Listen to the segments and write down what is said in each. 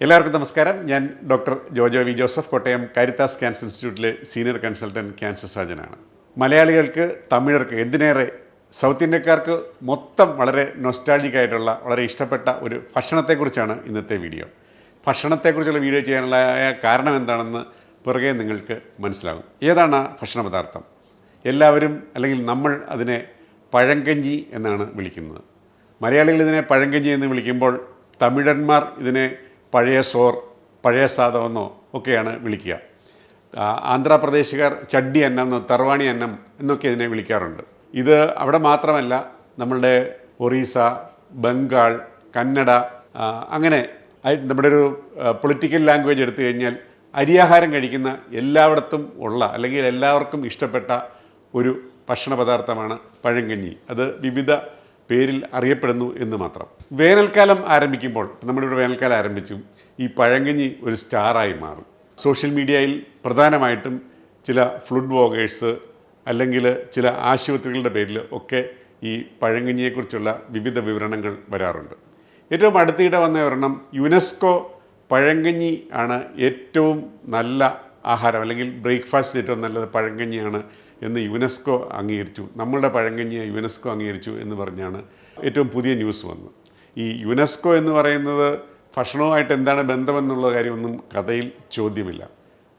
എല്ലാവർക്കും നമസ്കാരം. ഞാൻ doctor Jojo V Joseph Kottayam Caritas cancer ഇൻസ്റ്റിറ്റ്യൂട്ടിലെ സീനിയർ കൺസൾട്ടന്റ് ക്യാൻസർ സർജനാണ് മലയാളികൾക്ക് തമിഴർക്ക് എന്തിനേറെ സൗത്ത് ഇന്ത്യക്കാർക്ക് മൊത്തം വളരെ നൊസ്റ്റാൾജിക് ആയിട്ടുള്ള വളരെ ഇഷ്ടപ്പെട്ട ഒരു ഭക്ഷണത്തെക്കുറിച്ചാണ് ഇന്നത്തെ വീഡിയോ. ഭക്ഷണത്തെക്കുറിച്ചുള്ള വീഡിയോ ചെയ്യാനുള്ള കാരണം എന്താണെന്ന് പുറകെ നിങ്ങൾക്ക് മനസ്സിലാകും. ഏതാണ് ഭക്ഷണ പദാർത്ഥം എല്ലാവരും അല്ലെങ്കിൽ നമ്മൾ അതിനെ പഴങ്കഞ്ഞി എന്നാണ് വിളിക്കുന്നത്. മലയാളികൾ ഇതിനെ പഴങ്കഞ്ഞി എന്ന് വിളിക്കുമ്പോൾ തമിഴന്മാർ ഇതിനെ പഴയ സോർ പഴയ സാധമെന്നോ ഒക്കെയാണ് വിളിക്കുക. ആന്ധ്രാപ്രദേശുകാർ ചഡ്ഡി അന്നം തർവാണി അന്നം എന്നൊക്കെ ഇതിനെ വിളിക്കാറുണ്ട്. ഇത് അവിടെ മാത്രമല്ല നമ്മളുടെ ഒറീസ ബംഗാൾ കന്നഡ അങ്ങനെ നമ്മുടെ ഒരു പൊളിറ്റിക്കൽ ലാംഗ്വേജ് എടുത്തു കഴിഞ്ഞാൽ അരിയാഹാരം കഴിക്കുന്ന എല്ലായിടത്തും ഉള്ള അല്ലെങ്കിൽ എല്ലാവർക്കും ഇഷ്ടപ്പെട്ട ഒരു ഭക്ഷണ പദാർത്ഥമാണ് പഴങ്കഞ്ഞി. അത് വിവിധ പേരിൽ അറിയപ്പെടുന്നു എന്ന് മാത്രം. വേനൽക്കാലം ആരംഭിക്കുമ്പോൾ നമ്മളിവിടെ വേനൽക്കാലം ആരംഭിച്ചു ഈ പഴങ്കഞ്ഞി ഒരു സ്റ്റാറായി മാറും. സോഷ്യൽ മീഡിയയിൽ പ്രധാനമായിട്ടും ചില ഫ്ലൂഡ് വോഗേഴ്സ് അല്ലെങ്കിൽ ചില ആശുപത്രികളുടെ പേരിൽ ഒക്കെ ഈ പഴങ്കഞ്ഞിയെക്കുറിച്ചുള്ള വിവിധ വിവരണങ്ങൾ വരാറുണ്ട്. ഏറ്റവും അടുത്തിടെ വന്ന വിവരണം യുനെസ്കോ പഴങ്കഞ്ഞി ആണ് ഏറ്റവും നല്ല ആഹാരം അല്ലെങ്കിൽ ബ്രേക്ക്ഫാസ്റ്റ് ഏറ്റവും നല്ലത് പഴങ്കഞ്ഞിയാണ് എന്ന് യുനെസ്കോ അംഗീകരിച്ചു. നമ്മളുടെ പഴങ്കഞ്ഞിയെ യുനെസ്കോ അംഗീകരിച്ചു എന്ന് പറഞ്ഞാണ് ഏറ്റവും പുതിയ ന്യൂസ് വന്നത്. ഈ യുനെസ്കോ എന്ന് പറയുന്നത് ഭക്ഷണവുമായിട്ട് എന്താണ് ബന്ധമെന്നുള്ള കാര്യമൊന്നും കഥയിൽ ചോദ്യമില്ല.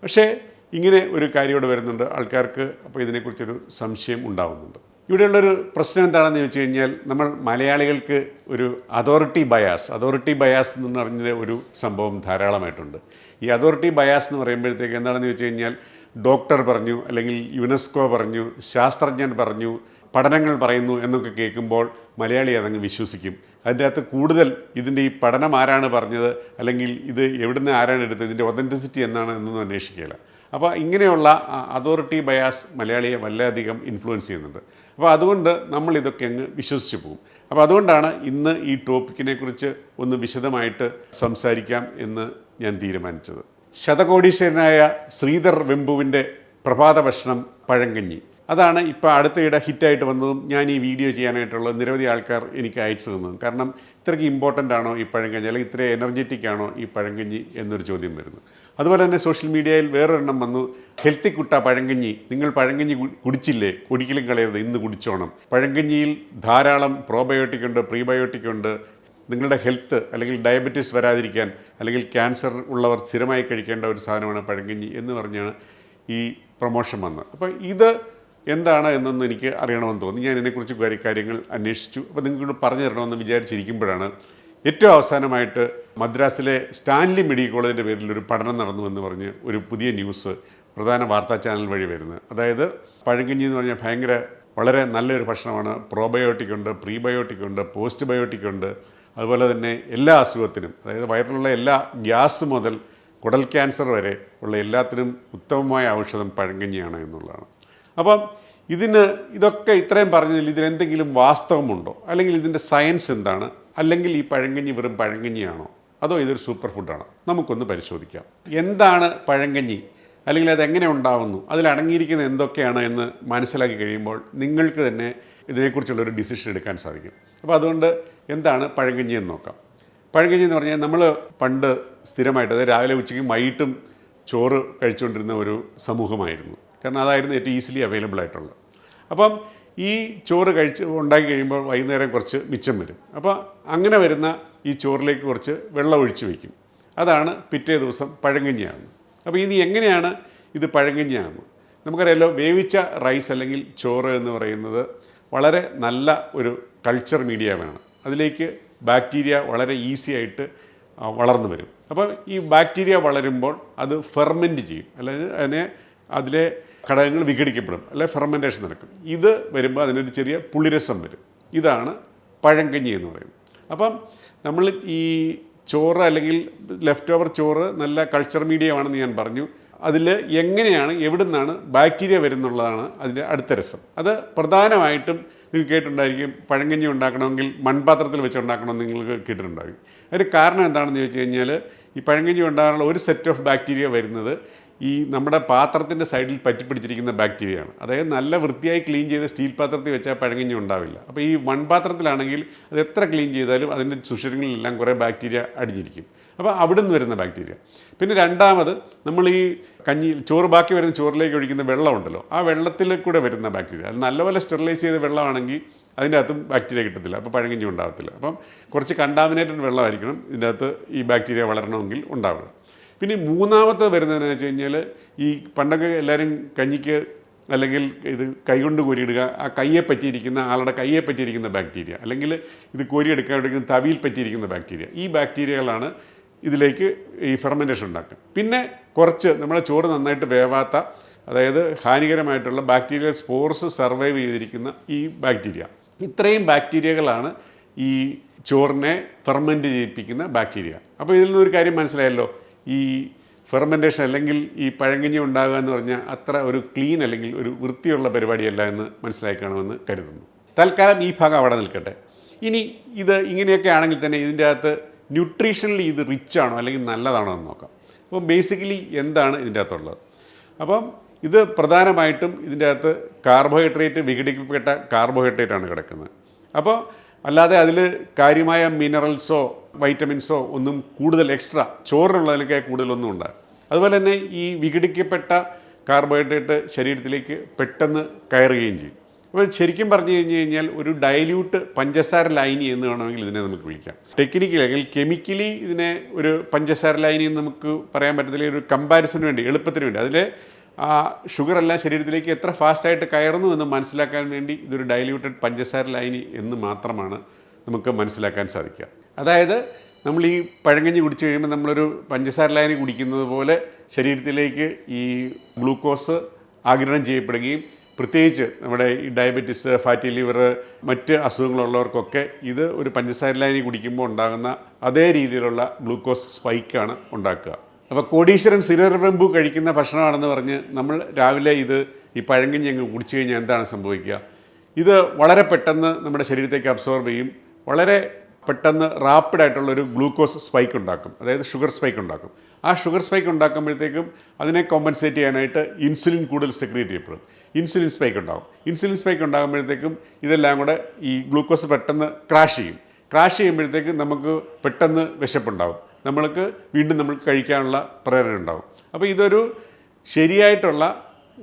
പക്ഷേ ഇങ്ങനെ ഒരു കാര്യം ഇവിടെ വരുന്നുണ്ട്. ആൾക്കാർക്ക് അപ്പോൾ ഇതിനെക്കുറിച്ചൊരു സംശയം ഉണ്ടാകുന്നുണ്ട് ഇവിടെയുള്ളൊരു പ്രശ്നം എന്താണെന്ന് ചോദിച്ചു കഴിഞ്ഞാൽ നമ്മൾ മലയാളികൾക്ക് ഒരു അതോറിറ്റി ബയാസ് അതോറിറ്റി ബയാസ് എന്ന് പറഞ്ഞ ഒരു സംഭവം ധാരാളമായിട്ടുണ്ട്. ഈ അതോറിറ്റി ബയാസ് എന്ന് പറയുമ്പോഴത്തേക്ക് എന്താണെന്ന് ചോദിച്ചു കഴിഞ്ഞാൽ ഡോക്ടർ പറഞ്ഞു അല്ലെങ്കിൽ യുനെസ്കോ പറഞ്ഞു ശാസ്ത്രജ്ഞൻ പറഞ്ഞു പഠനങ്ങൾ പറയുന്നു എന്നൊക്കെ കേൾക്കുമ്പോൾ മലയാളി അതങ്ങ് വിശ്വസിക്കും. അതിന്റെ അകത്ത് കൂടുതൽ ഇതിന്റെ ഈ പഠനം ആരാണ് പറഞ്ഞത് അല്ലെങ്കിൽ ഇത് എവിടുന്ന് ആരാണ് എടുത്തത് ഇതിന്റെ ഒതന്റിസിറ്റി എന്നാണ് എന്നൊന്നും അന്വേഷിക്കുകയില്ല. അപ്പോൾ ഇങ്ങനെയുള്ള അതോറിറ്റി ബയാസ് മലയാളിയെ വളരെയധികം ഇൻഫ്ലുവൻസ് ചെയ്യുന്നുണ്ട്. അപ്പോൾ അതുകൊണ്ട് നമ്മൾ ഇതൊക്കെ അങ്ങ് വിശ്വസിച്ച് പോകും. അപ്പോൾ അതുകൊണ്ടാണ് ഇന്ന് ഈ ടോപ്പിക്കിനെക്കുറിച്ച് ഒന്ന് വിശദമായിട്ട് സംസാരിക്കാം എന്ന് ഞാൻ തീരുമാനിച്ചത്. ശതകോടീശ്വരനായ ശ്രീധർ വെമ്പുവിന്റെ പ്രഭാത ഭക്ഷണം പഴങ്കഞ്ഞി. അതാണ് ഇപ്പോൾ അടുത്തയിടെ ഹിറ്റായിട്ട് വന്നതും ഞാൻ ഈ വീഡിയോ ചെയ്യാനായിട്ടുള്ള നിരവധി ആൾക്കാർ എനിക്ക് അയച്ചു തന്നതും. കാരണം ഇത്രയ്ക്ക് ഇമ്പോർട്ടന്റ് ആണോ ഈ പഴങ്കഞ്ഞി? അല്ലെങ്കിൽ ഇത്ര എനർജറ്റിക് ആണോ ഈ പഴങ്കഞ്ഞി എന്നൊരു ചോദ്യം വരുന്നു. അതുപോലെ തന്നെ സോഷ്യൽ മീഡിയയിൽ വേറൊരെണ്ണം വന്നു. ഹെൽത്തി കുട്ട പഴങ്കഞ്ഞി. നിങ്ങൾ പഴങ്കഞ്ഞി കുടിച്ചില്ലേ? കുടിക്കലും കളയരുത്. ഇന്ന് കുടിച്ചോണം. പഴങ്കഞ്ഞിയിൽ ധാരാളം പ്രോബയോട്ടിക് ഉണ്ട് പ്രീബയോട്ടിക് ഉണ്ട്. നിങ്ങളുടെ ഹെൽത്ത് അല്ലെങ്കിൽ ഡയബറ്റീസ് വരാതിരിക്കാൻ അല്ലെങ്കിൽ ക്യാൻസർ ഉള്ളവർ സ്ഥിരമായി കഴിക്കേണ്ട ഒരു സാധനമാണ് പഴങ്കഞ്ഞി എന്ന് പറഞ്ഞാണ് ഈ പ്രൊമോഷൻ വന്നത്. അപ്പോൾ ഇത് എന്താണ് എന്നൊന്ന് എനിക്ക് അറിയണമെന്ന് തോന്നി. ഞാൻ ഇതിനെക്കുറിച്ച് കാര്യ കാര്യങ്ങൾ അന്വേഷിച്ചു. അപ്പോൾ നിങ്ങൾക്ക് പറഞ്ഞു തരണമെന്ന് വിചാരിച്ചിരിക്കുമ്പോഴാണ് ഏറ്റവും അവസാനമായിട്ട് മദ്രാസിലെ സ്റ്റാൻലി മെഡിക്കൽ കോളേജിന്റെ പേരിൽ ഒരു പഠനം നടന്നു എന്ന് പറഞ്ഞ് ഒരു പുതിയ ന്യൂസ് പ്രധാന വാർത്താ ചാനൽ വഴി വരുന്നത്. അതായത് പഴങ്കഞ്ഞി എന്ന് പറഞ്ഞാൽ ഭയങ്കര വളരെ നല്ലൊരു ഭക്ഷണമാണ്. പ്രോബയോട്ടിക് ഉണ്ട് പ്രീബയോട്ടിക് ഉണ്ട് പോസ്റ്റ് ബയോട്ടിക് ഉണ്ട്. അതുപോലെ തന്നെ എല്ലാ അസുഖത്തിനും അതായത് വയറിലുള്ള എല്ലാ ഗ്യാസ് മുതൽ കുടൽ ക്യാൻസർ വരെ ഉള്ള എല്ലാത്തിനും ഉത്തമമായ ഔഷധം പഴങ്കഞ്ഞിയാണ് എന്നുള്ളതാണ്. അപ്പം ഇതിന് ഇതൊക്കെ ഇത്രയും പറഞ്ഞതിൽ ഇതിലെന്തെങ്കിലും വാസ്തവമുണ്ടോ? അല്ലെങ്കിൽ ഇതിന്റെ സയൻസ് എന്താണ്? അല്ലെങ്കിൽ ഈ പഴങ്കഞ്ഞി വെറും പഴങ്കഞ്ഞിയാണോ? അതോ ഇതൊരു സൂപ്പർ ഫുഡാണോ? നമുക്കൊന്ന് പരിശോധിക്കാം. എന്താണ് പഴങ്കഞ്ഞി? അല്ലെങ്കിൽ അതെങ്ങനെ ഉണ്ടാവുന്നു? അതിൽ അടങ്ങിയിരിക്കുന്ന എന്തൊക്കെയാണ് എന്ന് മനസ്സിലാക്കി കഴിയുമ്പോൾ നിങ്ങൾക്ക് തന്നെ ഇതിനെക്കുറിച്ചുള്ളൊരു ഡിസിഷൻ എടുക്കാൻ സാധിക്കും. അപ്പോൾ അതുകൊണ്ട് എന്താണ് പഴങ്കഞ്ഞി എന്ന് നോക്കാം. പഴങ്കഞ്ഞി എന്ന് പറഞ്ഞാൽ നമ്മൾ പണ്ട് സ്ഥിരമായിട്ട് അതായത് രാവിലെ ഉച്ചയ്ക്ക് വൈകിട്ടും ചോറ് കഴിച്ചുകൊണ്ടിരുന്ന ഒരു സമൂഹമായിരുന്നു. കാരണം അതായിരുന്നു ഏറ്റവും ഈസിലി അവൈലബിൾ ആയിട്ടുള്ളത്. അപ്പം ഈ ചോറ് കഴിച്ച് ഉണ്ടാക്കി കഴിയുമ്പോൾ വൈകുന്നേരം കുറച്ച് മിച്ചം വരും. അപ്പോൾ അങ്ങനെ വരുന്ന ഈ ചോറിലേക്ക് കുറച്ച് വെള്ളം ഒഴിച്ച് വയ്ക്കും. അതാണ് പിറ്റേ ദിവസം പഴങ്കഞ്ഞിയാകുന്നത്. അപ്പോൾ ഇനി എങ്ങനെയാണ് ഇത് പഴങ്കഞ്ഞിയാകുന്നത്? നമുക്കറിയാലോ വേവിച്ച റൈസ് അല്ലെങ്കിൽ ചോറ് എന്ന് പറയുന്നത് വളരെ നല്ല ഒരു കൾച്ചർ മീഡിയമാണ് അതിലേക്ക് ബാക്ടീരിയ വളരെ ഈസി ആയിട്ട് വളർന്നു വരും. അപ്പോൾ ഈ ബാക്ടീരിയ വളരുമ്പോൾ അത് ഫെർമെന്റ് ചെയ്യും. അല്ലെങ്കിൽ അതിനെ അതിലെ ഘടകങ്ങൾ വിഘടിക്കപ്പെടും അല്ലെ ഫെർമെന്റേഷൻ നടക്കും. ഇത് വരുമ്പോൾ അതിനൊരു ചെറിയ പുളിരസം വരും. ഇതാണ് പഴങ്കഞ്ഞി എന്ന് പറയുന്നത്. അപ്പം നമ്മൾ ഈ ചോറ് അല്ലെങ്കിൽ ലെഫ്റ്റ് ഓവർ ചോറ് നല്ല കൾച്ചർ മീഡിയമാണെന്ന് ഞാൻ പറഞ്ഞു. അതിൽ എങ്ങനെയാണ് എവിടുന്നാണ് ബാക്ടീരിയ വരുന്നുള്ളതാണ് അതിന്റെ അടുത്ത രസം. അത് പ്രധാനമായിട്ടും നിങ്ങൾ കേട്ടിട്ടുണ്ടായിരിക്കും പഴങ്കഞ്ഞി ഉണ്ടാക്കണമെങ്കിൽ മൺപാത്രത്തിൽ വെച്ച് ഉണ്ടാക്കണമെന്ന് നിങ്ങൾക്ക് കേട്ടിട്ടുണ്ടാകും. അതിന് കാരണം എന്താണെന്ന് ചോദിച്ചു കഴിഞ്ഞാൽ ഈ പഴങ്കഞ്ഞി ഉണ്ടാകാനുള്ള ഒരു സെറ്റ് ഓഫ് ബാക്ടീരിയ വരുന്നത് ഈ നമ്മുടെ പാത്രത്തിന്റെ സൈഡിൽ പറ്റിപ്പിടിച്ചിരിക്കുന്ന ബാക്ടീരിയയാണ് അതായത് നല്ല വൃത്തിയായി ക്ലീൻ ചെയ്ത സ്റ്റീൽ പാത്രത്തിൽ വെച്ചാൽ പഴങ്കഞ്ഞി ഉണ്ടാവില്ല. അപ്പോൾ ഈ മൺപാത്രത്തിലാണെങ്കിൽ അത് എത്ര ക്ലീൻ ചെയ്താലും അതിന്റെ സുഷിരങ്ങളിലെല്ലാം കുറേ ബാക്ടീരിയ അടിഞ്ഞിരിക്കും. അപ്പോൾ അവിടെ നിന്ന് വരുന്ന ബാക്ടീരിയ. പിന്നെ രണ്ടാമത് നമ്മൾ ഈ കഞ്ഞി ചോറ് ബാക്കി വരുന്ന ചോറിലേക്ക് ഒഴിക്കുന്ന വെള്ളമുണ്ടല്ലോ ആ വെള്ളത്തിൽ കൂടെ വരുന്ന ബാക്ടീരിയ. അത് നല്ലപോലെ സ്റ്റെറിലൈസ് ചെയ്ത വെള്ളമാണെങ്കിൽ അതിന്റെ അകത്തും ബാക്ടീരിയ കിട്ടത്തില്ല അപ്പോൾ പഴങ്കഞ്ഞി ഉണ്ടാകത്തില്ല അപ്പം കുറച്ച് കണ്ടാമിനേറ്റഡ് വെള്ളമായിരിക്കണം ഇതിന്റെ അകത്ത് ഈ ബാക്ടീരിയ വളരണമെങ്കിൽ ഉണ്ടാവുക. പിന്നെ മൂന്നാമത്തെ വരുന്നതെന്ന് വെച്ച് കഴിഞ്ഞാൽ ഈ പണ്ടൊക്കെ എല്ലാവരും കഞ്ഞിക്ക് അല്ലെങ്കിൽ ഇത് കൈകൊണ്ട് കോരിയിടുക ആ കയ്യെ പറ്റിയിരിക്കുന്ന ആളുടെ കയ്യെ പറ്റിയിരിക്കുന്ന ബാക്ടീരിയ അല്ലെങ്കിൽ ഇത് കോരിയെടുക്കാൻ എടുക്കുന്ന തവിയിൽ പറ്റിയിരിക്കുന്ന ബാക്ടീരിയ. ഈ ബാക്ടീരിയകളാണ് ഇതിലേക്ക് ഈ ഫെർമെന്റേഷൻ ഉണ്ടാക്കും പിന്നെ കുറച്ച് നമ്മൾ ചോറ് നന്നായിട്ട് വേവാത്ത അതായത് ഹാനികരമായിട്ടുള്ള ബാക്ടീരിയൽ സ്പോർസ് സർവൈവ് ചെയ്തിരിക്കുന്ന ഈ ബാക്ടീരിയ ഇത്രയും ബാക്ടീരിയകളാണ് ഈ ചോറിനെ ഫെർമെന്റ് ചെയ്യിപ്പിക്കുന്ന ബാക്ടീരിയ അപ്പോൾ ഇതിൽ നിന്നൊരു കാര്യം മനസ്സിലായല്ലോ. ഈ ഫെർമെന്റേഷൻ അല്ലെങ്കിൽ ഈ പഴങ്കഞ്ഞി ഉണ്ടാകുക എന്ന് പറഞ്ഞാൽ അത്ര ഒരു ക്ലീൻ അല്ലെങ്കിൽ ഒരു വൃത്തിയുള്ള പരിപാടിയല്ല എന്ന് മനസ്സിലാക്കണമെന്ന് കരുതുന്നു. തൽക്കാലം ഈ ഭാഗം അവിടെ നിൽക്കട്ടെ. ഇനി ഇത് ഇങ്ങനെയൊക്കെ ആണെങ്കിൽ തന്നെ ഇതിന്റെ അകത്ത് ന്യൂട്രീഷണലി ഇത് റിച്ച് ആണോ അല്ലെങ്കിൽ നല്ലതാണോ എന്ന് നോക്കാം. അപ്പം ബേസിക്കലി എന്താണ് ഇതിന്റെ അകത്തുള്ളത്? അപ്പം ഇത് പ്രധാനമായിട്ടും ഇതിന്റെ അകത്ത് കാർബോഹൈഡ്രേറ്റ് വിഘടിക്കപ്പെട്ട കാർബോഹൈഡ്രേറ്റ് ആണ് കിടക്കുന്നത്. അപ്പോൾ അല്ലാതെ അതിൽ കാര്യമായ മിനറൽസോ വൈറ്റമിൻസോ ഒന്നും കൂടുതൽ എക്സ്ട്രാ ചോറിനുള്ളതിലൊക്കെ കൂടുതലൊന്നും ഉണ്ടാകും അതുപോലെ തന്നെ ഈ വിഘടിക്കപ്പെട്ട കാർബോഹൈഡ്രേറ്റ് ശരീരത്തിലേക്ക് പെട്ടെന്ന് കയറുകയും ചെയ്യും. അപ്പോൾ ശരിക്കും പറഞ്ഞു കഴിഞ്ഞു കഴിഞ്ഞാൽ ഒരു ഡൈല്യൂട്ട് പഞ്ചസാര ലൈനി എന്ന് വേണമെങ്കിൽ ഇതിനെ നമുക്ക് വിളിക്കാം. ടെക്നിക്കലി അല്ലെങ്കിൽ കെമിക്കലി ഇതിനെ ഒരു പഞ്ചസാര ലൈനി എന്ന് നമുക്ക് പറയാൻ പറ്റത്തില്ല. ഒരു കമ്പാരിസന് വേണ്ടി എളുപ്പത്തിന് വേണ്ടി. അതിൽ ആ ഷുഗർ എല്ലാം ശരീരത്തിലേക്ക് എത്ര ഫാസ്റ്റായിട്ട് കയറുന്നു എന്ന് മനസ്സിലാക്കാൻ വേണ്ടി ഇതൊരു ഡൈല്യൂട്ടഡ് പഞ്ചസാര ലൈനി എന്ന് മാത്രമാണ് നമുക്ക് മനസ്സിലാക്കാൻ സാധിക്കുക. അതായത് നമ്മൾ ഈ പഴങ്കഞ്ഞി കുടിച്ചു കഴിയുമ്പോൾ നമ്മളൊരു പഞ്ചസാര ലൈനി കുടിക്കുന്നത് പോലെ ശരീരത്തിലേക്ക് ഈ ഗ്ലൂക്കോസ് ആഗിരണം ചെയ്യപ്പെടുകയും പ്രത്യേകിച്ച് നമ്മുടെ ഈ ഡയബറ്റിസ് ഫാറ്റി ലിവർ മറ്റ് അസുഖങ്ങളുള്ളവർക്കൊക്കെ ഇത് ഒരു പഞ്ചസാര ലൈനി കുടിക്കുമ്പോൾ ഉണ്ടാകുന്ന അതേ രീതിയിലുള്ള ഗ്ലൂക്കോസ് സ്പൈക്കാണ് ഉണ്ടാക്കുക. അപ്പോൾ കോടീശ്വരൻ സിരർബെമ്പു കഴിക്കുന്ന ഭക്ഷണമാണെന്ന് പറഞ്ഞ് നമ്മൾ രാവിലെ ഇത് ഈ പഴങ്കഞ്ഞി അങ്ങ് കുടിച്ചു കഴിഞ്ഞാൽ എന്താണ് സംഭവിക്കുക? ഇത് വളരെ പെട്ടെന്ന് നമ്മുടെ ശരീരത്തേക്ക് അബ്സോർബ് ചെയ്യും. വളരെ പെട്ടെന്ന് റാപ്പിഡായിട്ടുള്ളൊരു ഗ്ലൂക്കോസ് സ്പൈക്ക് ഉണ്ടാക്കും. അതായത് ഷുഗർ സ്പൈക്ക് ഉണ്ടാക്കും. ആ ഷുഗർ സ്പൈക്ക് ഉണ്ടാക്കുമ്പോഴത്തേക്കും അതിനെ കോമ്പൻസേറ്റ് ചെയ്യാനായിട്ട് ഇൻസുലിൻ കൂടുതൽ സെക്രിയേറ്റ് ചെയ്യപ്പെടും. ഇൻസുലിൻ സ്പൈക്ക് ഉണ്ടാകും ഇൻസുലിൻ സ്പൈക്ക് ഉണ്ടാകുമ്പോഴത്തേക്കും ഇതെല്ലാം കൂടെ ഈ ഗ്ലൂക്കോസ് പെട്ടെന്ന് ക്രാഷ് ചെയ്യും. ക്രാഷ് ചെയ്യുമ്പോഴത്തേക്കും നമുക്ക് പെട്ടെന്ന് വിശപ്പുണ്ടാകും നമ്മൾക്ക് വീണ്ടും നമുക്ക് കഴിക്കാനുള്ള പ്രേരണ ഉണ്ടാകും അപ്പോൾ ഇതൊരു ശരിയായിട്ടുള്ള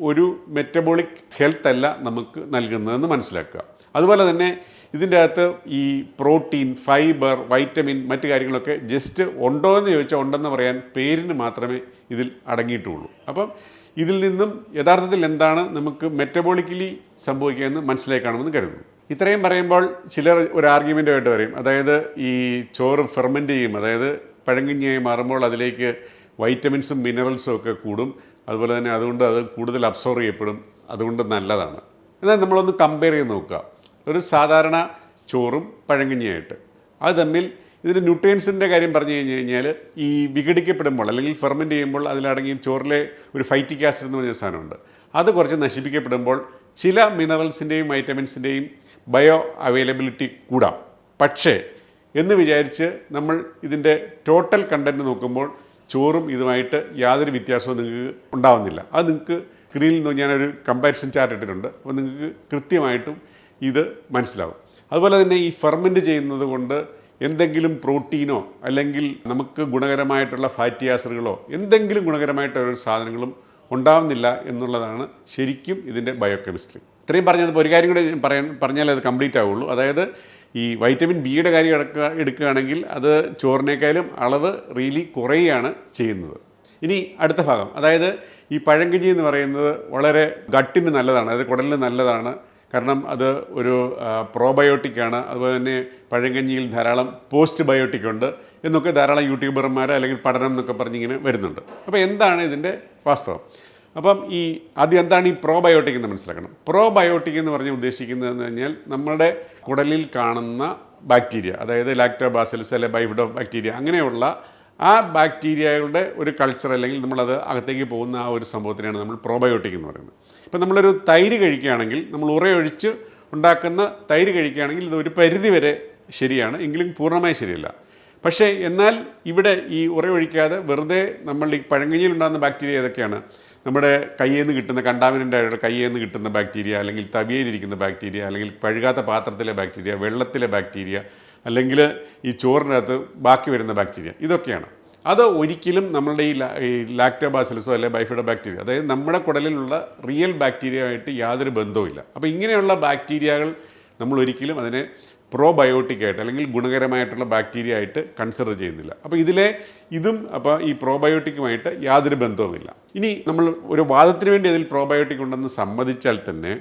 ഒരു മെറ്റബോളിക് ഹെൽത്ത് അല്ല നമുക്ക് നൽകുന്നതെന്ന് മനസ്സിലാക്കുക. അതുപോലെ തന്നെ ഇതിന്റെ അകത്ത് ഈ പ്രോട്ടീൻ ഫൈബർ വൈറ്റമിൻ മറ്റു കാര്യങ്ങളൊക്കെ ജസ്റ്റ് ഉണ്ടോ എന്ന് ചോദിച്ചാൽ ഉണ്ടെന്ന് പറയാൻ പേരിന് മാത്രമേ ഇതിൽ അടങ്ങിയിട്ടുള്ളൂ. അപ്പം ഇതിൽ നിന്നും യഥാർത്ഥത്തിൽ എന്താണ് നമുക്ക് മെറ്റബോളിക്കലി സംഭവിക്കുകയെന്ന് മനസ്സിലായി കാണുമെന്ന് കരുതുന്നു. ഇത്രയും പറയുമ്പോൾ ചിലർ ഒരു ആർഗ്യുമെന്റുമായിട്ട് പറയും. അതായത് ഈ ചോറ് ഫെർമെന്റ് ചെയ്യും. അതായത് പഴങ്കഞ്ഞിയായി മാറുമ്പോൾ അതിലേക്ക് വൈറ്റമിൻസും മിനറൽസും ഒക്കെ കൂടും. അതുപോലെ തന്നെ അതുകൊണ്ട് അത് കൂടുതൽ അബ്സോർവ് ചെയ്യപ്പെടും. അതുകൊണ്ട് നല്ലതാണ്. എന്നാൽ നമ്മളൊന്ന് കമ്പയർ ചെയ്ത് നോക്കുക. ഒരു സാധാരണ ചോറും പഴങ്കഞ്ഞിയായിട്ട്. അത് തമ്മിൽ ഇതിന്റെ ന്യൂട്രിയൻസിന്റെ കാര്യം പറഞ്ഞു കഴിഞ്ഞ് കഴിഞ്ഞാൽ ഈ വിഘടിക്കപ്പെടുമ്പോൾ അല്ലെങ്കിൽ ഫെർമെന്റ് ചെയ്യുമ്പോൾ അതിലടങ്ങി ചോറിലെ ഒരു ഫൈറ്റിക് ആസിഡ് എന്ന് പറഞ്ഞ സാധനമുണ്ട്. അത് കുറച്ച് നശിപ്പിക്കപ്പെടുമ്പോൾ ചില മിനറൽസിന്റെയും വൈറ്റമിൻസിന്റെയും ബയോ അവൈലബിലിറ്റി കൂടാം. പക്ഷേ എന്ന് വിചാരിച്ച് നമ്മൾ ഇതിന്റെ ടോട്ടൽ കണ്ടന്റ് നോക്കുമ്പോൾ ചോറും ഇതുമായിട്ട് യാതൊരു വ്യത്യാസവും നിങ്ങൾക്ക് ഉണ്ടാവുന്നില്ല. അത് നിങ്ങൾക്ക് സ്ക്രീനിൽ നിന്ന് ഞാനൊരു കമ്പാരിസൺ ചാർട്ട് ഇട്ടിട്ടുണ്ട്. അപ്പോൾ നിങ്ങൾക്ക് കൃത്യമായിട്ടും ഇത് മനസ്സിലാവും. അതുപോലെ തന്നെ ഈ ഫെർമെന്റ് ചെയ്യുന്നത് കൊണ്ട് എന്തെങ്കിലും പ്രോട്ടീനോ അല്ലെങ്കിൽ നമുക്ക് ഗുണകരമായിട്ടുള്ള ഫാറ്റി ആസിഡുകളോ എന്തെങ്കിലും ഗുണകരമായിട്ടുള്ള സാധനങ്ങളും ഉണ്ടാവുന്നില്ല എന്നുള്ളതാണ് ശരിക്കും ഇതിന്റെ ബയോകെമിസ്ട്രി ഇത്രയും പറഞ്ഞത് ഒരു കാര്യം കൂടെ പറയാൻ പറഞ്ഞാൽ അത് കംപ്ലീറ്റ് ആവുള്ളൂ. അതായത് ഈ വൈറ്റമിൻ ബിയുടെ കാര്യം എടുക്കുക എടുക്കുകയാണെങ്കിൽ അത് ചോറിനേക്കാളും അളവ് റിയലി കുറയുകയാണ് ചെയ്യുന്നത്. ഇനി അടുത്ത ഭാഗം. അതായത് ഈ പഴങ്കഞ്ഞി എന്ന് പറയുന്നത് വളരെ ഗട്ടിന് നല്ലതാണ് അതായത് കുടലിന് നല്ലതാണ് കാരണം അത് ഒരു പ്രോബയോട്ടിക് ആണ്. അതുപോലെ തന്നെ പഴങ്കഞ്ഞിയിൽ ധാരാളം പോസ്റ്റ് ബയോട്ടിക് ഉണ്ട് എന്നൊക്കെ ധാരാളം യൂട്യൂബർമാർ അല്ലെങ്കിൽ പഠനം എന്നൊക്കെ പറഞ്ഞിങ്ങനെ വരുന്നുണ്ട്. അപ്പോൾ എന്താണ് ഇതിന്റെ വാസ്തവം? അപ്പം ഈ ആദ്യം എന്താണ് ഈ പ്രോബയോട്ടിക് എന്ന് മനസ്സിലാക്കണം. പ്രോബയോട്ടിക് എന്ന് പറഞ്ഞ് ഉദ്ദേശിക്കുന്നതെന്ന് കഴിഞ്ഞാൽ നമ്മുടെ കുടലിൽ കാണുന്ന ബാക്ടീരിയ അതായത് ലാക്ടോബാസിൽസ് അല്ലെ ബൈഫിഡോ ബാക്ടീരിയ അങ്ങനെയുള്ള ആ ബാക്ടീരിയകളുടെ ഒരു കൾച്ചർ അല്ലെങ്കിൽ നമ്മളത് അകത്തേക്ക് പോകുന്ന ആ ഒരു സംഭവത്തിനാണ് നമ്മൾ പ്രോബയോട്ടിക് എന്ന് പറയുന്നത്. ഇപ്പം നമ്മളൊരു തൈര് കഴിക്കുകയാണെങ്കിൽ നമ്മൾ ഉറയൊഴിച്ച് ഉണ്ടാക്കുന്ന തൈര് കഴിക്കുകയാണെങ്കിൽ ഇത് ഒരു പരിധി വരെ ശരിയാണ് എങ്കിലും പൂർണമായി ശരിയല്ല. പക്ഷേ എന്നാൽ ഇവിടെ ഈ ഉറയൊഴിക്കാതെ വെറുതെ നമ്മൾ ഈ പഴങ്കഞ്ഞിയിൽ ഉണ്ടാകുന്ന ബാക്ടീരിയ ഏതൊക്കെയാണ്? നമ്മുടെ കയ്യിൽ നിന്ന് കിട്ടുന്ന കണ്ടാമിനന്റ് ആയിട്ട് കയ്യിൽ നിന്ന് കിട്ടുന്ന ബാക്ടീരിയ അല്ലെങ്കിൽ തവിയയിലിരിക്കുന്ന ബാക്ടീരിയ അല്ലെങ്കിൽ പഴുകാത്ത പാത്രത്തിലെ ബാക്ടീരിയ വെള്ളത്തിലെ ബാക്ടീരിയ അല്ലെങ്കിൽ ഈ ചോറിനകത്ത് ബാക്കി വരുന്ന ബാക്ടീരിയ. ഇതൊക്കെയാണ്. അത് ഒരിക്കലും നമ്മളുടെ ഈ ലാക്ടോബാസിലസോ അല്ലെങ്കിൽ ബൈഫിഡോ ബാക്ടീരിയ അതായത് നമ്മുടെ കുടലിലുള്ള റിയൽ ബാക്ടീരിയയായിട്ട് യാതൊരു ബന്ധവുമില്ല അപ്പോൾ ഇങ്ങനെയുള്ള ബാക്ടീരിയകൾ നമ്മൾ ഒരിക്കലും അതിനെ പ്രോബയോട്ടിക് ആയിട്ട് അല്ലെങ്കിൽ ഗുണകരമായിട്ടുള്ള ബാക്ടീരിയ ആയിട്ട് കൺസിഡർ ചെയ്യുന്നില്ല. അപ്പോൾ ഇതിലെ ഇതും അപ്പോൾ ഈ പ്രോബയോട്ടിക്കുമായിട്ട് യാതൊരു ബന്ധവുമില്ല ഇനി നമ്മൾ ഒരു വാദത്തിന് വേണ്ടി അതിൽ പ്രോബയോട്ടിക് ഉണ്ടെന്ന് സമ്മതിച്ചാൽ തന്നെ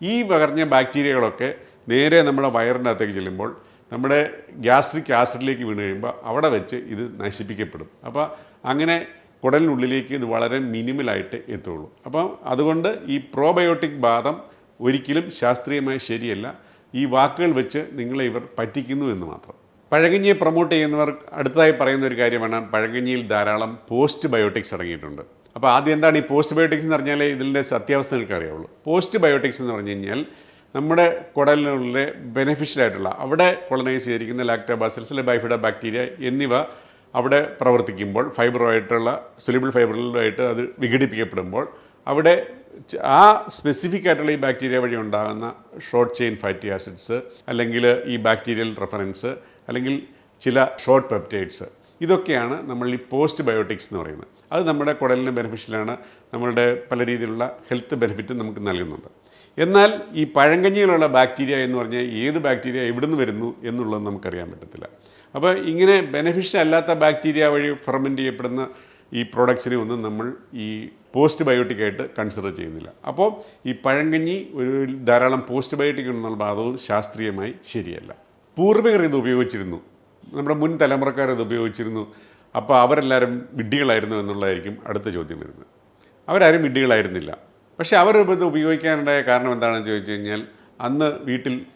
ഈ പറഞ്ഞ ബാക്ടീരിയകളൊക്കെ നേരെ നമ്മുടെ വയറിന്റെ അകത്തേക്ക് ചെല്ലുമ്പോൾ നമ്മുടെ ഗ്യാസ്ട്രിക് ആസിഡിലേക്ക് വീണ് കഴിയുമ്പോൾ അവിടെ വെച്ച് ഇത് നശിപ്പിക്കപ്പെടും. അപ്പോൾ അങ്ങനെ കുടലിനുള്ളിലേക്ക് ഇത് വളരെ മിനിമലായിട്ട് എത്തുള്ളൂ. അപ്പം അതുകൊണ്ട് ഈ പ്രോബയോട്ടിക് ബാധം ഒരിക്കലും ശാസ്ത്രീയമായി ശരിയല്ല. ഈ വാക്കുകൾ വെച്ച് നിങ്ങളെ ഇവർ പറ്റിക്കുന്നു എന്ന് മാത്രം. പഴകഞ്ഞിയെ പ്രൊമോട്ട് ചെയ്യുന്നവർ അടുത്തതായി പറയുന്ന ഒരു കാര്യമാണ് പഴകഞ്ഞിയിൽ ധാരാളം പോസ്റ്റ് ബയോട്ടിക്സ് അടങ്ങിയിട്ടുണ്ട് അപ്പോൾ ആദ്യം എന്താണ് ഈ പോസ്റ്റ് ബയോട്ടിക്സ് എന്ന് പറഞ്ഞാൽ ഇതിന്റെ സത്യാവസ്ഥ നിങ്ങൾക്ക് അറിയാവുള്ളൂ പോസ്റ്റ് ബയോട്ടിക്സ് എന്ന് പറഞ്ഞു കഴിഞ്ഞാൽ നമ്മുടെ കുടലിനുള്ളിലെ ബെനിഫിഷ്യൽ ആയിട്ടുള്ള അവിടെ കൊളനൈസ് ചെയ്തിരിക്കുന്ന ലാക്ടോബാസിൽസ് ബൈഫിഡ ബാക്ടീരിയ എന്നിവ അവിടെ പ്രവർത്തിക്കുമ്പോൾ ഫൈബറുമായിട്ടുള്ള സുലിബിൾ ഫൈബറുമായിട്ട് അത് വിഘടിപ്പിക്കപ്പെടുമ്പോൾ അവിടെ ആ സ്പെസിഫിക് ആയിട്ടുള്ള ഈ ബാക്ടീരിയ വഴി ഉണ്ടാകുന്ന ഷോർട്ട് ചെയിൻ ഫാറ്റി ആസിഡ്സ് അല്ലെങ്കിൽ ഈ ബാക്ടീരിയൽ റെഫറൻസ് അല്ലെങ്കിൽ ചില ഷോർട്ട് പെപ്റ്റൈഡ്സ് ഇതൊക്കെയാണ് നമ്മൾ ഈ പോസ്റ്റ് ബയോട്ടിക്സ് എന്ന് പറയുന്നത്. അത് നമ്മുടെ കുടലിന് ബെനിഫിഷ്യലാണ് നമ്മളുടെ പല രീതിയിലുള്ള ഹെൽത്ത് ബെനിഫിറ്റും നമുക്ക് നൽകുന്നുണ്ട്. എന്നാൽ ഈ പഴങ്കഞ്ഞിയിലുള്ള ബാക്ടീരിയ എന്ന് പറഞ്ഞാൽ ഏത് ബാക്ടീരിയ എവിടുന്ന് വരുന്നു എന്നുള്ളത് നമുക്കറിയാൻ പറ്റത്തില്ല. അപ്പോൾ ഇങ്ങനെ ബെനഫിഷ്യൽ അല്ലാത്ത ബാക്ടീരിയ വഴി ഫെർമെന്റ് ചെയ്യപ്പെടുന്ന ഈ പ്രോഡക്ട്സിനെ ഒന്നും നമ്മൾ ഈ പോസ്റ്റ് ബയോട്ടിക് ആയിട്ട് കൺസിഡർ ചെയ്യുന്നില്ല. അപ്പോൾ ഈ പഴങ്കഞ്ഞി ഒരു ധാരാളം പോസ്റ്റ് ബയോട്ടിക് എന്നുള്ള വാദവും ശാസ്ത്രീയമായി ശരിയല്ല. പൂർവികർ ഇത് ഉപയോഗിച്ചിരുന്നു. നമ്മുടെ മുൻ തലമുറക്കാർ ഇത് ഉപയോഗിച്ചിരുന്നു. അപ്പോൾ അവരെല്ലാവരും വിഡ്ഢികളായിരുന്നു എന്നുള്ളതായിരിക്കും അടുത്ത ചോദ്യം വരുന്നത്. അവരാരും വിഡ്ഢികളായിരുന്നില്ല. പക്ഷേ അവർ ഇത് ഉപയോഗിക്കാനുണ്ടായ കാരണം എന്താണെന്ന് ചോദിച്ചു കഴിഞ്ഞാൽ അന്ന് വീട്ടിൽ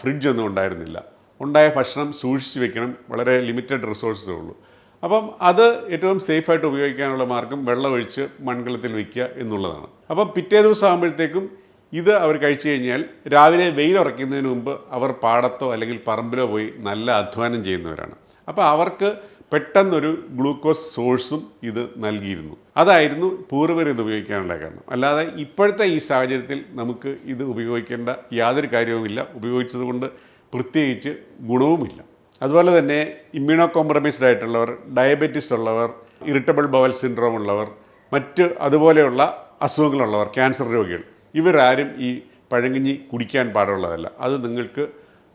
ഫ്രിഡ്ജൊന്നും ഉണ്ടായിരുന്നില്ല. ഉണ്ടായ ഭക്ഷണം സൂക്ഷിച്ച് വെക്കണം. വളരെ ലിമിറ്റഡ് റിസോഴ്സസേ ഉള്ളൂ. അപ്പം അത് ഏറ്റവും സേഫായിട്ട് ഉപയോഗിക്കാനുള്ള മാർഗം വെള്ളമൊഴിച്ച് മൺകലത്തിൽ വയ്ക്കുക എന്നുള്ളതാണ്. അപ്പം പിറ്റേ ദിവസം ആകുമ്പോഴത്തേക്കും ഇത് അവർ കഴിച്ചു കഴിഞ്ഞാൽ രാവിലെ വെയിലുറയ്ക്കുന്നതിന് മുമ്പ് അവർ പാടത്തോ അല്ലെങ്കിൽ പറമ്പിലോ പോയി നല്ല അധ്വാനം ചെയ്യുന്നവരാണ്. അപ്പോൾ അവർക്ക് പെട്ടെന്നൊരു ഗ്ലൂക്കോസ് സോഴ്സും ഇത് നൽകിയിരുന്നു. അതായിരുന്നു പൂർവർ ഇത് ഉപയോഗിക്കാനുള്ള കാരണം. അല്ലാതെ ഇപ്പോഴത്തെ ഈ സാഹചര്യത്തിൽ നമുക്ക് ഇത് ഉപയോഗിക്കേണ്ട യാതൊരു കാര്യവുമില്ല. ഉപയോഗിച്ചതുകൊണ്ട് പ്രത്യേകിച്ച് ഗുണവുമില്ല. അതുപോലെ തന്നെ ഇമ്മ്യൂണോ കോംപ്രമൈസ്ഡ് ആയിട്ടുള്ളവർ ഡയബറ്റിസ് ഉള്ളവർ ഇറിറ്റബിൾ ബവൽ സിൻഡ്രോം ഉള്ളവർ മറ്റ് അതുപോലെയുള്ള അസുഖങ്ങളുള്ളവർ ക്യാൻസർ രോഗികൾ ഇവരാരും ഈ പഴങ്കഞ്ഞി കുടിക്കാൻ പാടുള്ളതല്ല. അത് നിങ്ങൾക്ക്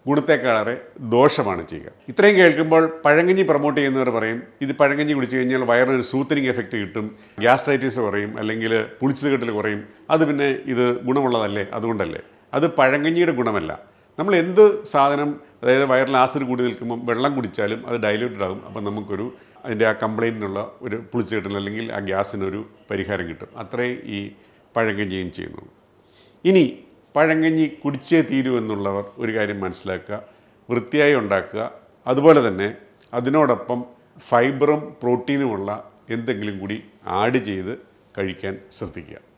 ഗുണത്തെക്കാളേറെ ദോഷമാണ് ചെയ്യുക. ഇത്രയും കേൾക്കുമ്പോൾ പഴങ്കഞ്ഞി പ്രൊമോട്ട് ചെയ്യുന്നവർ പറയും ഇത് പഴങ്കഞ്ഞി കുടിച്ചു കഴിഞ്ഞാൽ വയറിനൊരു സൂത്തനിങ് എഫക്റ്റ് കിട്ടും ഗ്യാസ്ട്രൈറ്റിസ് കുറയും അല്ലെങ്കിൽ പുളിച്ചത് കെട്ടൽ കുറയും അത് പിന്നെ ഇത് ഗുണമുള്ളതല്ലേ? അതുകൊണ്ടല്ലേ. അത് പഴങ്കഞ്ഞിയുടെ ഗുണമല്ല. നമ്മൾ എന്ത് സാധനം അതായത് വയറിൽ ആസിഡ് കൂടി നിൽക്കുമ്പോൾ വെള്ളം കുടിച്ചാലും അത് ഡയലൂട്ടഡ് ആകും. അപ്പം നമുക്കൊരു അതിന്റെ ആ കംപ്ലൈന്റിനുള്ള ഒരു പുളിച്ച് കെട്ടൽ അല്ലെങ്കിൽ ആ ഗ്യാസിനൊരു പരിഹാരം കിട്ടും. അത്രയും ഈ പഴങ്കഞ്ഞിയും ചെയ്യുന്നു ഇനി പഴങ്കഞ്ഞി കുടിച്ചേ തീരൂ എന്നുള്ളവർ ഒരു കാര്യം മനസ്സിലാക്കുക വൃത്തിയായി ഉണ്ടാക്കുക. അതുപോലെ തന്നെ അതിനോടൊപ്പം ഫൈബറും പ്രോട്ടീനുമുള്ള എന്തെങ്കിലും കൂടി ആഡ് ചെയ്ത് കഴിക്കാൻ ശ്രദ്ധിക്കുക.